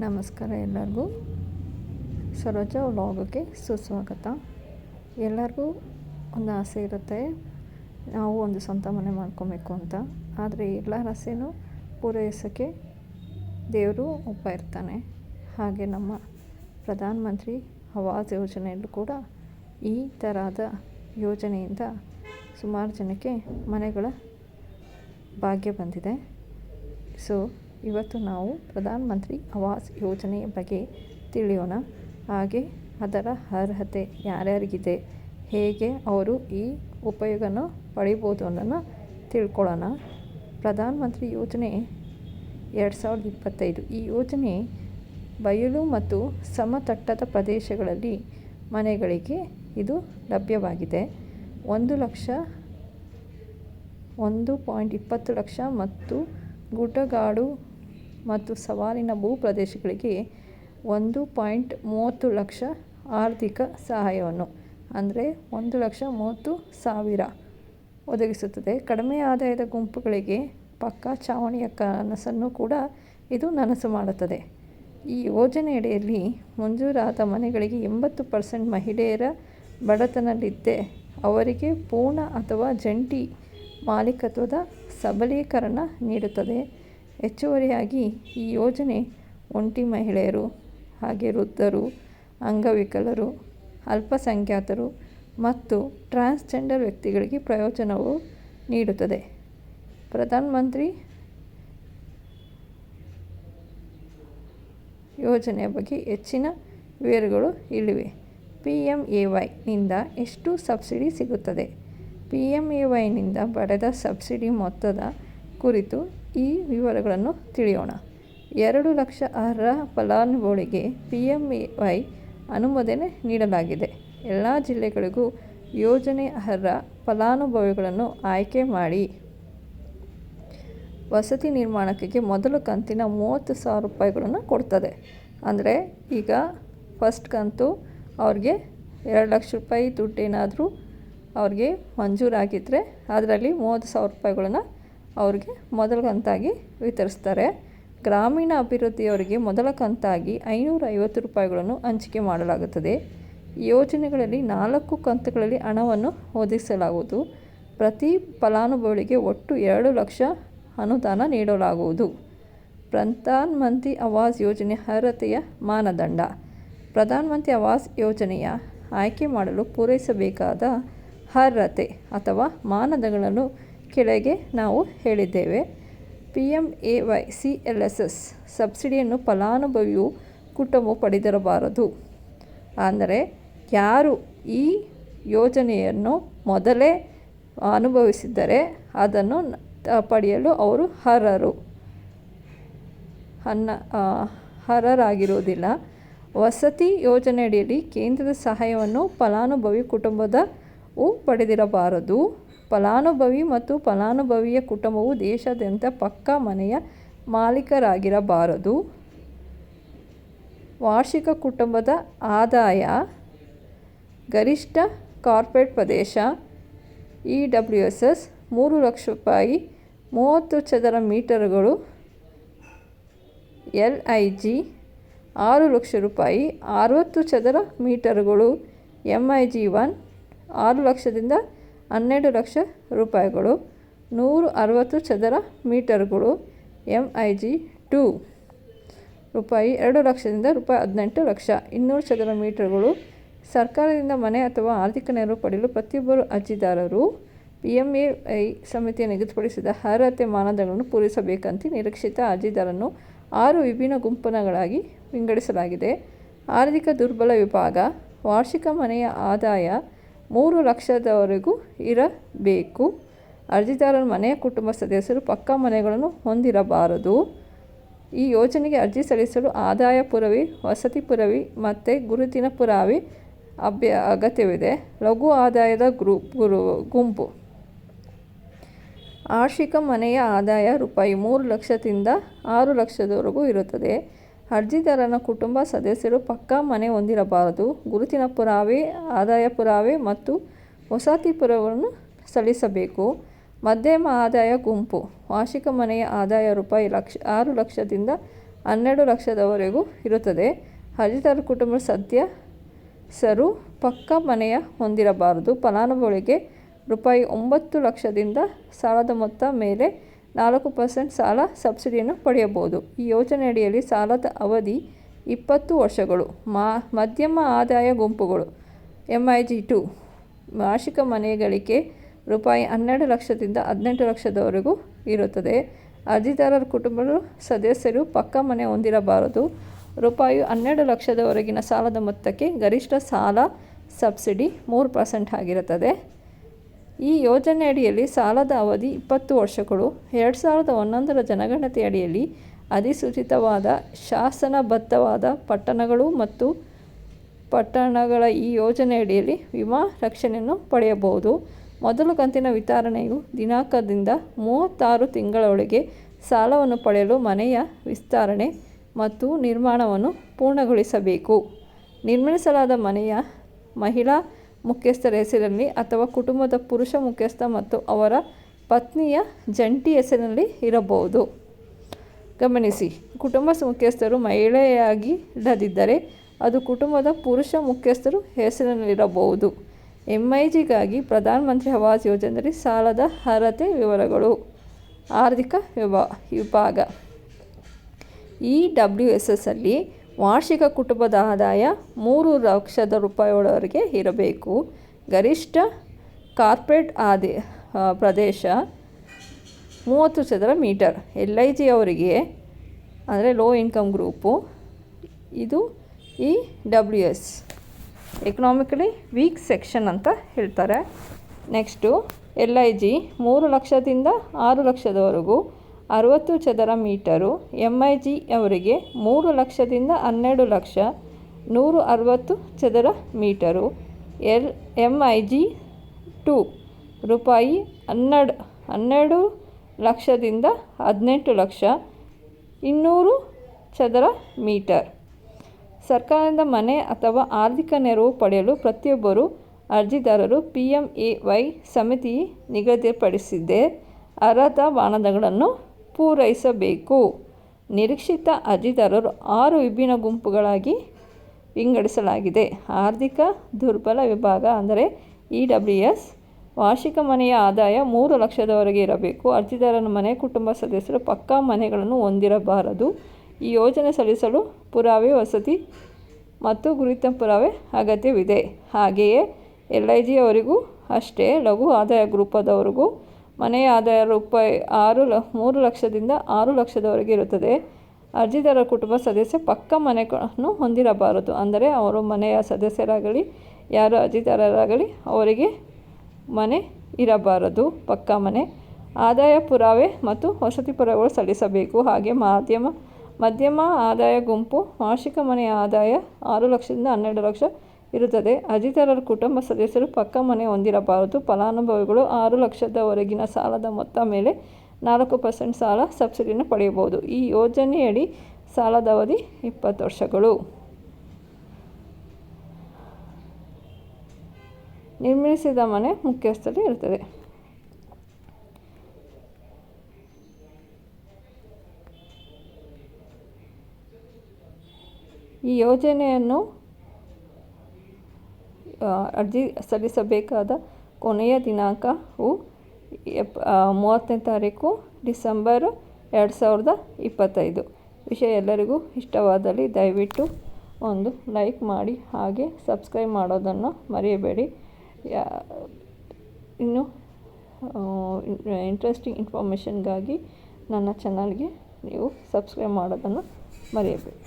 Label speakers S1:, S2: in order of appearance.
S1: ನಮಸ್ಕಾರ ಎಲ್ಲರಿಗೂ. ಸರೋಜ ವ್ಲಾಗಕ್ಕೆ ಸುಸ್ವಾಗತ. ಎಲ್ಲರಿಗೂ ಒಂದು ಆಸೆ ಇರುತ್ತೆ. ನಾವು ಒಂದು ಸ್ವಂತ ಮನೆ ಮಾಡ್ಕೊಬೇಕು ಅಂತ. ಆದರೆ ಎಲ್ಲರ ಆಸೆನೂ ಪೂರೈಸೋಕ್ಕೆ ದೇವರು ಒಪ್ಪ ಇರ್ತಾನೆ. ಹಾಗೆ ನಮ್ಮ ಪ್ರಧಾನ ಮಂತ್ರಿ ಆವಾಸ್ ಯೋಜನೆಯಲ್ಲೂ ಕೂಡ ಈ ಥರದ ಯೋಜನೆಯಿಂದ ಸುಮಾರು ಜನಕ್ಕೆ ಮನೆಗಳ ಭಾಗ್ಯ ಬಂದಿದೆ. ಸೊ ಇವತ್ತು ನಾವು ಪ್ರಧಾನ ಮಂತ್ರಿ ಆವಾಸ್ ಯೋಜನೆಯ ಬಗ್ಗೆ ತಿಳಿಯೋಣ. ಹಾಗೆ ಅದರ ಅರ್ಹತೆ ಯಾರ್ಯಾರಿಗಿದೆ? ಹೇಗೆ ಅವರು ಈ ಉಪಯೋಗನ ಪಡಿಬೋದು ಅನ್ನೋದನ್ನು ತಿಳ್ಕೊಳ್ಳೋಣ. ಪ್ರಧಾನ ಮಂತ್ರಿ ಯೋಜನೆ ಎರಡು ಸಾವಿರದ ಇಪ್ಪತ್ತೈದು. ಈ ಯೋಜನೆ ಬಯಲು ಮತ್ತು ಸಮತಟ್ಟದ ಪ್ರದೇಶಗಳಲ್ಲಿ ಮನೆಗಳಿಗೆ ಇದು ಲಭ್ಯವಾಗಿದೆ. ಒಂದು ಲಕ್ಷ, ಒಂದು ಪಾಯಿಂಟ್ ಇಪ್ಪತ್ತು ಲಕ್ಷ ಮತ್ತು ಗುಡ್ಡಗಾಡು ಮತ್ತು ಸವಾಲಿನ ಭೂ ಪ್ರದೇಶಗಳಿಗೆ ಒಂದು ಪಾಯಿಂಟ್ ಮೂವತ್ತು ಲಕ್ಷ ಆರ್ಥಿಕ ಸಹಾಯವನ್ನು, ಅಂದರೆ ಒಂದು ಲಕ್ಷ ಮೂವತ್ತು ಸಾವಿರ ಒದಗಿಸುತ್ತದೆ. ಕಡಿಮೆ ಆದಾಯದ ಗುಂಪುಗಳಿಗೆ ಪಕ್ಕಾ ಚಾವಣಿಯ ಕನಸನ್ನು ಕೂಡ ಇದು ನನಸು ಮಾಡುತ್ತದೆ. ಈ ಯೋಜನೆಯಡಿಯಲ್ಲಿ ಮಂಜೂರಾದ ಮನೆಗಳಿಗೆ ಎಂಬತ್ತು ಪರ್ಸೆಂಟ್ ಮಹಿಳೆಯರ ಬಡತನದಲ್ಲಿದ್ದೆ ಅವರಿಗೆ ಪೂರ್ಣ ಅಥವಾ ಜಂಟಿ ಮಾಲೀಕತ್ವದ ಸಬಲೀಕರಣ ನೀಡುತ್ತದೆ. ಹೆಚ್ಚುವರಿಯಾಗಿ ಈ ಯೋಜನೆ ಒಂಟಿ ಮಹಿಳೆಯರು ಹಾಗೆ ವೃದ್ಧರು, ಅಂಗವಿಕಲರು, ಅಲ್ಪಸಂಖ್ಯಾತರು ಮತ್ತು ಟ್ರಾನ್ಸ್ಜೆಂಡರ್ ವ್ಯಕ್ತಿಗಳಿಗೆ ಪ್ರಯೋಜನವು ನೀಡುತ್ತದೆ. ಪ್ರಧಾನ ಮಂತ್ರಿ ಯೋಜನೆಯ ಬಗ್ಗೆ ಹೆಚ್ಚಿನ ವಿವರಗಳು ಇಲ್ಲಿವೆ. ಪಿ ಎಂ ಎ ವೈನಿಂದ ಎಷ್ಟು ಸಬ್ಸಿಡಿ ಸಿಗುತ್ತದೆ? ಪಿ ಎಂ ಎ ವೈನಿಂದ ಪಡೆದ ಸಬ್ಸಿಡಿ ಮೊತ್ತದ ಕುರಿತು ಈ ವಿವರಗಳನ್ನು ತಿಳಿಯೋಣ. ಎರಡು ಲಕ್ಷ ಅರ್ಹ ಫಲಾನುಭವಿಗಳಿಗೆ ಪಿ ಎಂ ಎ ವೈ ಅನುಮೋದನೆ ನೀಡಲಾಗಿದೆ. ಎಲ್ಲ ಜಿಲ್ಲೆಗಳಿಗೂ ಯೋಜನೆ ಅರ್ಹ ಫಲಾನುಭವಿಗಳನ್ನು ಆಯ್ಕೆ ಮಾಡಿ. ವಸತಿ ನಿರ್ಮಾಣಕ್ಕೆ ಮೊದಲ ಕಂತಿನ ಮೂವತ್ತು ಸಾವಿರ ರೂಪಾಯಿಗಳನ್ನು ಕೊಡ್ತದೆ. ಅಂದರೆ ಈಗ ಫಸ್ಟ್ ಕಂತು ಅವ್ರಿಗೆ ಎರಡು ಲಕ್ಷ ರೂಪಾಯಿ ದುಡ್ಡೇನಾದರೂ ಅವ್ರಿಗೆ ಮಂಜೂರಾಗಿದ್ದರೆ ಅದರಲ್ಲಿ ಮೂವತ್ತು ಸಾವಿರ ರೂಪಾಯಿಗಳನ್ನ ಅವ್ರಿಗೆ ಮೊದಲ ಕಂತಾಗಿ ವಿತರಿಸ್ತಾರೆ. ಗ್ರಾಮೀಣ ಅಭಿವೃದ್ಧಿಯವರಿಗೆ ಮೊದಲ ಕಂತಾಗಿ ಐನೂರ ಐವತ್ತು ರೂಪಾಯಿಗಳನ್ನು ಹಂಚಿಕೆ ಮಾಡಲಾಗುತ್ತದೆ. ಯೋಜನೆಗಳಲ್ಲಿ ನಾಲ್ಕು ಕಂತುಗಳಲ್ಲಿ ಹಣವನ್ನು ಒದಗಿಸಲಾಗುವುದು. ಪ್ರತಿ ಫಲಾನುಭವಿಗಳಿಗೆ ಒಟ್ಟು ಎರಡು ಲಕ್ಷ ಅನುದಾನ ನೀಡಲಾಗುವುದು. ಪ್ರಧಾನ್ ಮಂತ್ರಿ ಆವಾಸ್ ಯೋಜನೆ ಅರ್ಹತೆಯ ಮಾನದಂಡ. ಪ್ರಧಾನ ಮಂತ್ರಿ ಆವಾಸ್ ಯೋಜನೆಯ ಆಯ್ಕೆ ಮಾಡಲು ಪೂರೈಸಬೇಕಾದ ಅರ್ಹತೆ ಅಥವಾ ಮಾನದಂಡಗಳನ್ನು ಕೆಳಗೆ ನಾವು ಹೇಳಿದ್ದೇವೆ. P M A Y C L S S ಸಬ್ಸಿಡಿಯನ್ನು ಫಲಾನುಭವಿಯು ಕುಟುಂಬ ಪಡೆದಿರಬಾರದು. ಅಂದರೆ ಯಾರು ಈ ಯೋಜನೆಯನ್ನು ಮೊದಲೇ ಅನುಭವಿಸಿದ್ದರೆ ಅದನ್ನು ಪಡೆಯಲು ಅವರು ಅರ್ಹರು. ಅನ್ನ ಅರ್ಹರಾಗಿರುವುದಿಲ್ಲ. ವಸತಿ ಯೋಜನೆಯಡಿಯಲ್ಲಿ ಕೇಂದ್ರದ ಸಹಾಯವನ್ನು ಫಲಾನುಭವಿ ಕುಟುಂಬದವು ಪಡೆದಿರಬಾರದು. ಫಲಾನುಭವಿ ಮತ್ತು ಫಲಾನುಭವಿಯ ಕುಟುಂಬವು ದೇಶಾದ್ಯಂತ ಪಕ್ಕಾ ಮನೆಯ ಮಾಲೀಕರಾಗಿರಬಾರದು. ವಾರ್ಷಿಕ ಕುಟುಂಬದ ಆದಾಯ ಗರಿಷ್ಠ ಕಾರ್ಪೊರೇಟ್ ಪ್ರದೇಶ ಇ ಡಬ್ಲ್ಯೂ ಎಸ್ ಎಸ್ ಮೂರು ಲಕ್ಷ ರೂಪಾಯಿ. ಮೂವತ್ತು ಚದರ ಮೀಟರ್ಗಳು ಎಲ್ ಐ ಜಿ ಆರು ಲಕ್ಷ ರೂಪಾಯಿ. ಅರವತ್ತು ಚದರ ಮೀಟರ್ಗಳು ಎಂ ಐ ಜಿ ಒನ್ ಆರು ಲಕ್ಷದಿಂದ ಹನ್ನೆರಡು ಲಕ್ಷ ರೂಪಾಯಿಗಳು, ನೂರು ಅರವತ್ತು ಚದರ ಮೀಟರ್ಗಳು ಎಂ ಐ ಜಿ ಟು ರೂಪಾಯಿ ಎರಡು ಲಕ್ಷದಿಂದ ರೂಪಾಯಿ ಹದಿನೆಂಟು ಲಕ್ಷ. ಇನ್ನೂರು ಚದರ ಮೀಟರ್ಗಳು, ಸರ್ಕಾರದಿಂದ ಮನೆ ಅಥವಾ ಆರ್ಥಿಕ ನೆರವು ಪಡೆಯಲು ಪ್ರತಿಯೊಬ್ಬರು ಅರ್ಜಿದಾರರು ಪಿ ಎಂ ಎ ಐ ಸಮಿತಿಯ ನಿಗದಿಪಡಿಸಿದ ಅರ್ಹತೆ ಮಾನದಂಡಗಳನ್ನು ಪೂರೈಸಬೇಕಂತೆ ನಿರೀಕ್ಷಿತ ಅರ್ಜಿದಾರನ್ನು ಆರು ವಿಭಿನ್ನ ಗುಂಪನಗಳಾಗಿ ವಿಂಗಡಿಸಲಾಗಿದೆ. ಆರ್ಥಿಕ ದುರ್ಬಲ ವಿಭಾಗ, ವಾರ್ಷಿಕ ಮನೆಯ ಆದಾಯ ಮೂರು ಲಕ್ಷದವರೆಗೂ ಇರಬೇಕು. ಅರ್ಜಿದಾರರ ಮನೆಯ ಕುಟುಂಬ ಸದಸ್ಯರು ಪಕ್ಕಾ ಮನೆಗಳನ್ನು ಹೊಂದಿರಬಾರದು. ಈ ಯೋಜನೆಗೆ ಅರ್ಜಿ ಸಲ್ಲಿಸಲು ಆದಾಯ ಪುರವಿ, ವಸತಿ ಪುರವಿ ಮತ್ತು ಗುರುತಿನ ಪುರಾವೆ ಅಭ್ಯ, ಅಗತ್ಯವಿದೆ. ಲಘು ಆದಾಯದ ಗ್ರೂಪ್ ಗುರು, ಗುಂಪು. ವಾರ್ಷಿಕ ಮನೆಯ ಆದಾಯ ರೂಪಾಯಿ ಮೂರು ಲಕ್ಷದಿಂದ ಆರು ಲಕ್ಷದವರೆಗೂ ಇರುತ್ತದೆ. ಅರ್ಜಿದಾರನ ಕುಟುಂಬ ಸದಸ್ಯರು ಪಕ್ಕಾ ಮನೆ ಹೊಂದಿರಬಾರದು. ಗುರುತಿನ ಪುರಾವೆ, ಆದಾಯ ಪುರಾವೆ ಮತ್ತು ವಸತಿ ಪುರಾವೆಗಳನ್ನು ಸಲ್ಲಿಸಬೇಕು. ಮಧ್ಯಮ ಆದಾಯ ಗುಂಪು, ವಾರ್ಷಿಕ ಮನೆಯ ಆದಾಯ ರೂಪಾಯಿ ಲಕ್ಷ, ಆರು ಲಕ್ಷದಿಂದ ಹನ್ನೆರಡು ಲಕ್ಷದವರೆಗೂ ಇರುತ್ತದೆ. ಅರ್ಜಿದಾರ ಕುಟುಂಬ ಸದಸ್ಯರು ಪಕ್ಕಾ ಮನೆಯ ಹೊಂದಿರಬಾರದು. ಫಲಾನುಭವಿಗೆ ರೂಪಾಯಿ ಒಂಬತ್ತು ಲಕ್ಷದಿಂದ ಸಾಲದ ಮೊತ್ತ ಮೇಲೆ ನಾಲ್ಕು ಪರ್ಸೆಂಟ್ ಸಾಲ ಸಬ್ಸಿಡಿಯನ್ನು ಪಡೆಯಬಹುದು. ಈ ಯೋಜನೆಯಡಿಯಲ್ಲಿ ಸಾಲದ ಅವಧಿ ಇಪ್ಪತ್ತು ವರ್ಷಗಳು, ಮಾ, ಮಧ್ಯಮ ಆದಾಯ ಗುಂಪುಗಳು ಎಂ ಐ ಜಿ ಟು ವಾರ್ಷಿಕ ಮನೆ ಗಳಿಕೆ ರೂಪಾಯಿ ಹನ್ನೆರಡು ಲಕ್ಷದಿಂದ ಹದಿನೆಂಟು ಲಕ್ಷದವರೆಗೂ ಇರುತ್ತದೆ. ಅರ್ಜಿದಾರರ ಕುಟುಂಬದ ಸದಸ್ಯರು ಪಕ್ಕ ಮನೆ ಹೊಂದಿರಬಾರದು. ರೂಪಾಯಿ ಹನ್ನೆರಡು ಲಕ್ಷದವರೆಗಿನ ಸಾಲದ ಮೊತ್ತಕ್ಕೆ ಗರಿಷ್ಠ ಸಾಲ ಸಬ್ಸಿಡಿ ಮೂರು ಪರ್ಸೆಂಟ್ ಆಗಿರುತ್ತದೆ. ಈ ಯೋಜನೆ ಅಡಿಯಲ್ಲಿ ಸಾಲದ ಅವಧಿ ಇಪ್ಪತ್ತು ವರ್ಷಗಳು, ಎರಡು ಸಾವಿರದ ಹನ್ನೊಂದರ ಜನಗಣತಿ ಅಡಿಯಲ್ಲಿ ಅಧಿಸೂಚಿತವಾದ ಶಾಸನಬದ್ಧವಾದ ಪಟ್ಟಣಗಳು ಮತ್ತು ಪಟ್ಟಣಗಳ ಈ ಯೋಜನೆಯಡಿಯಲ್ಲಿ ವಿಮಾ ರಕ್ಷಣೆಯನ್ನು ಪಡೆಯಬಹುದು. ಮೊದಲ ಕಂತಿನ ವಿತರಣೆಯು ದಿನಾಂಕದಿಂದ ಮೂವತ್ತಾರು ತಿಂಗಳೊಳಗೆ ಸಾಲವನ್ನು ಪಡೆಯಲು ಮನೆಯ ವಿಸ್ತರಣೆ ಮತ್ತು ನಿರ್ಮಾಣವನ್ನು ಪೂರ್ಣಗೊಳಿಸಬೇಕು. ನಿರ್ಮಿಸಲಾದ ಮನೆಯ ಮಹಿಳಾ ಮುಖ್ಯಸ್ಥರ ಹೆಸರಿನಲ್ಲಿ ಅಥವಾ ಕುಟುಂಬದ ಪುರುಷ ಮುಖ್ಯಸ್ಥ ಮತ್ತು ಅವರ ಪತ್ನಿಯ ಜಂಟಿ ಹೆಸರಿನಲ್ಲಿ ಇರಬಹುದು. ಗಮನಿಸಿ, ಕುಟುಂಬ ಮುಖ್ಯಸ್ಥರು ಮಹಿಳೆಯಾಗಿ ಇಡದಿದ್ದರೆ ಅದು ಕುಟುಂಬದ ಪುರುಷ ಮುಖ್ಯಸ್ಥರು ಹೆಸರಿನಲ್ಲಿರಬಹುದು ಎಂ ಐ ಜಿಗಾಗಿ ಪ್ರಧಾನಮಂತ್ರಿ ಆವಾಸ್ ಯೋಜನೆಯಲ್ಲಿ ಸಾಲದ ಅರ್ಹತೆ ವಿವರಗಳು. ಆರ್ಥಿಕ ವಿಭಾ, ವಿಭಾಗ. ಇ ಡಬ್ಲ್ಯೂ ಎಸ್ ಎಸ್ ಅಲ್ಲಿ ವಾರ್ಷಿಕ ಕುಟುಂಬದ ಆದಾಯ ಮೂರು ಲಕ್ಷದ ರೂಪಾಯಿಗಳವರೆಗೆ ಇರಬೇಕು. ಗರಿಷ್ಠ ಕಾರ್ಪೊರೇಟ್ ಆದಿ ಪ್ರದೇಶ ಮೂವತ್ತು ಚದರ ಮೀಟರ್. ಎಲ್ ಐ ಜಿ ಅವರಿಗೆ, ಅಂದರೆ ಲೋ ಇನ್ಕಮ್ ಗ್ರೂಪು, ಇದು E W S. Economically weak section ಅಂತ ಹೇಳ್ತಾರೆ. ನೆಕ್ಸ್ಟು ಎಲ್ ಐ ಜಿ ಮೂರು ಲಕ್ಷದಿಂದ ಆರು ಲಕ್ಷದವರೆಗೂ ಅರುವತ್ತು ಚದರ ಮೀಟರು ಎಂ ಐ ಜಿ ಅವರಿಗೆ ಮೂರು ಲಕ್ಷದಿಂದ ಹನ್ನೆರಡು ಲಕ್ಷ ನೂರು ಅರವತ್ತು ಚದರ metre L M I G two ರೂಪಾಯಿ ಹನ್ನೆರಡು ಹನ್ನೆರಡು ಲಕ್ಷದಿಂದ ಹದಿನೆಂಟು ಲಕ್ಷ ಇನ್ನೂರು ಚದರ ಮೀಟರ್. ಸರ್ಕಾರದಿಂದ ಮನೆ ಅಥವಾ ಆರ್ಥಿಕ ನೆರವು ಪಡೆಯಲು ಪ್ರತಿಯೊಬ್ಬರು ಅರ್ಜಿದಾರರು ಪಿ ಎಂ ಎ ವೈ ಸಮಿತಿ ನಿಗದಿಪಡಿಸಿದ್ದೇ ಅರ್ಹತಾ ಮಾನದಂಡಗಳನ್ನು ಪೂರೈಸಬೇಕು. ನಿರೀಕ್ಷಿತ ಅರ್ಜಿದಾರರು ಆರು ವಿಭಿನ್ನ ಗುಂಪುಗಳಾಗಿ ವಿಂಗಡಿಸಲಾಗಿದೆ. ಆರ್ಥಿಕ ದುರ್ಬಲ ವಿಭಾಗ ಅಂದರೆ ಇ ಡಬ್ಲ್ಯೂ ಎಸ್ ವಾರ್ಷಿಕ ಮನೆಯ ಆದಾಯ ಮೂರು ಲಕ್ಷದವರೆಗೆ ಇರಬೇಕು. ಅರ್ಜಿದಾರನ ಮನೆ, ಕುಟುಂಬ ಸದಸ್ಯರು ಪಕ್ಕಾ ಮನೆಗಳನ್ನು ಹೊಂದಿರಬಾರದು. ಈ ಯೋಜನೆ ಸಲ್ಲಿಸಲು ಪುರಾವೆ, ವಸತಿ ಮತ್ತು ಗುರುತ ಪುರಾವೆ ಅಗತ್ಯವಿದೆ. ಹಾಗೆಯೇ ಎಲ್ ಐ ಜಿಯವರಿಗೂ ಅಷ್ಟೇ. ಲಘು ಆದಾಯ ಗ್ರೂಪದವರಿಗೂ ಮನೆಯ ಆದಾಯ ರೂಪಾಯಿ ಆರು ಲ, ಮೂರು ಲಕ್ಷದಿಂದ ಆರು ಲಕ್ಷದವರೆಗೆ ಇರುತ್ತದೆ. ಅರ್ಜಿದಾರರ ಕುಟುಂಬ ಸದಸ್ಯ ಪಕ್ಕ ಮನೆಗಳನ್ನು ಹೊಂದಿರಬಾರದು. ಅಂದರೆ ಅವರು ಮನೆಯ ಸದಸ್ಯರಾಗಲಿ, ಯಾರು ಅರ್ಜಿದಾರರಾಗಲಿ ಅವರಿಗೆ ಮನೆ ಇರಬಾರದು. ಪಕ್ಕ ಮನೆ, ಆದಾಯ ಪುರಾವೆ ಮತ್ತು ವಸತಿ ಪುರಾವೆಗಳು ಸಲ್ಲಿಸಬೇಕು. ಹಾಗೆ ಮಾಧ್ಯಮ, ಮಧ್ಯಮ ಆದಾಯ ಗುಂಪು, ವಾರ್ಷಿಕ ಮನೆಯ ಆದಾಯ ಆರು ಲಕ್ಷದಿಂದ ಹನ್ನೆರಡು ಲಕ್ಷ ಇರುತ್ತದೆ. ಅರ್ಜಿದಾರರ ಕುಟುಂಬ ಸದಸ್ಯರು ಪಕ್ಕಾ ಮನೆ ಹೊಂದಿರಬಾರದು. ಫಲಾನುಭವಿಗಳು ಆರು ಲಕ್ಷದವರೆಗಿನ ಸಾಲದ ಮೊತ್ತ ಮೇಲೆ ನಾಲ್ಕು ಪರ್ಸೆಂಟ್ ಸಾಲ ಸಬ್ಸಿಡಿಯನ್ನು ಪಡೆಯಬಹುದು. ಈ ಯೋಜನೆಯಡಿ ಸಾಲದ ಅವಧಿ ಇಪ್ಪತ್ತು ವರ್ಷಗಳು. ನಿರ್ಮಿಸಿದ ಮನೆ ಮುಖ್ಯಸ್ಥರು ಇರುತ್ತದೆ ಈ ಯೋಜನೆಯನ್ನು ಅರ್ಜಿ ಸಲ್ಲಿಸಬೇಕಾದ ಕೊನೆಯ ದಿನಾಂಕವು ಎಪ್ ಮೂವತ್ತನೇ ತಾರೀಕು ಡಿಸೆಂಬರ್ ಎರಡು ಸಾವಿರದ ಇಪ್ಪತ್ತೈದು. ವಿಷಯ ಎಲ್ಲರಿಗೂ ಇಷ್ಟವಾದಲ್ಲಿ ದಯವಿಟ್ಟು ಒಂದು ಲೈಕ್ ಮಾಡಿ ಹಾಗೆ ಸಬ್ಸ್ಕ್ರೈಬ್ ಮಾಡೋದನ್ನು ಮರೆಯಬೇಡಿ. ಇನ್ನು ಇಂಟ್ರೆಸ್ಟಿಂಗ್ ಇನ್ಫಾರ್ಮೇಷನ್ಗಾಗಿ ನನ್ನ ಚಾನಲ್ಗೆ ನೀವು ಸಬ್ಸ್ಕ್ರೈಬ್ ಮಾಡೋದನ್ನು ಮರೆಯಬೇಡಿ.